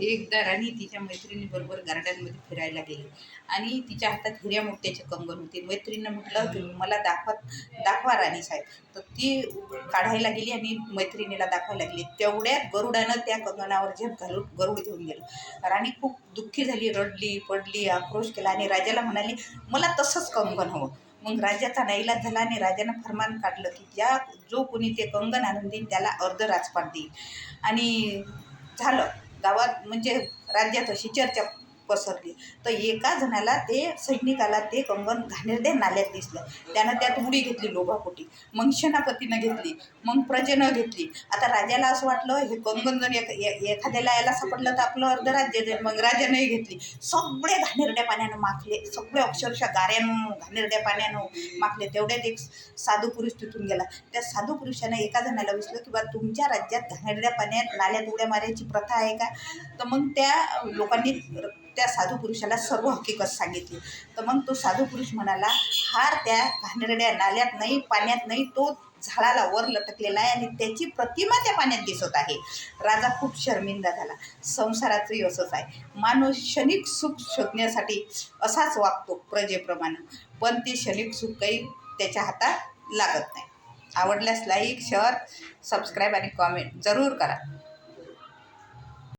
एकदा राणी तिच्या मैत्रिणीबरोबर गार्डनमध्ये फिरायला गेली. आणि तिच्या हातात हिऱ्या मोठ्याचे कंगन होते. मैत्रिणीनं म्हटलं की मला दाखवा दाखवा राणी साहेब. तर ती काढायला गेली आणि मैत्रिणीला दाखवायला गेली तेवढ्यात गरुडानं त्या कंगनावर झेप घालून गरुड घेऊन गेलं. राणी खूप दुःखी झाली रडली पडली आक्रोश केला आणि राजाला म्हणाली मला तसंच कंगन हवं. मग राजाचा नाईलाज झाला आणि राजानं फरमान काढलं की ज्या जो कोणी ते कंगन आणून देईल त्याला अर्ध राजपाट देईल. आणि झालं. गावात म्हणजे राज्यात अशी चर्चा पसरली. तर एका जणाला ते सैनिकाला ते कंगन घाणेरड्या नाल्यात दिसलं. त्यानं त्यात उडी घेतली लोभापोटी. मग सेनापतीनं घेतली मग प्रजेनं घेतली. आता राजाला असं वाटलं हे कंगन जर एक ए- एखाद्याला यायला सापडलं तर आपलं अर्ध राज्य जाईल मग राजानंही घेतली. सगळे घाणेरड्या पाण्यानं माखले सगळे अक्षरशः गाऱ्यानं घाणेरड्या पाण्यानं माखले. तेवढ्यात एक साधू पुरुष तिथून गेला. त्या साधू पुरुषानं एका जणाला विसलं की बा तुमच्या राज्यात घाणेरड्या पाण्यात नाल्यात उड्या मारायची प्रथा आहे का? तर मग त्या लोकांनी त्या साधू पुरुषाला सर्व हकीकत सांगितली. तर मग तो साधू पुरुष म्हणाला हार त्या घाणेरड्या नाल्यात नाही पाण्यात नाही तो झाडाला वर लटकलेला आहे आणि त्याची प्रतिमा त्या पाण्यात दिसत आहे. राजा खूप शर्मिंदा झाला. संसाराचंही असंच आहे. माणूस क्षणिक सुख शोधण्यासाठी असाच वागतो प्रजेप्रमाणे. पण ते क्षणिक सुख काही त्याच्या हातात लागत नाही. आवडल्यास लाईक शेअर सबस्क्राईब आणि कॉमेंट जरूर करा.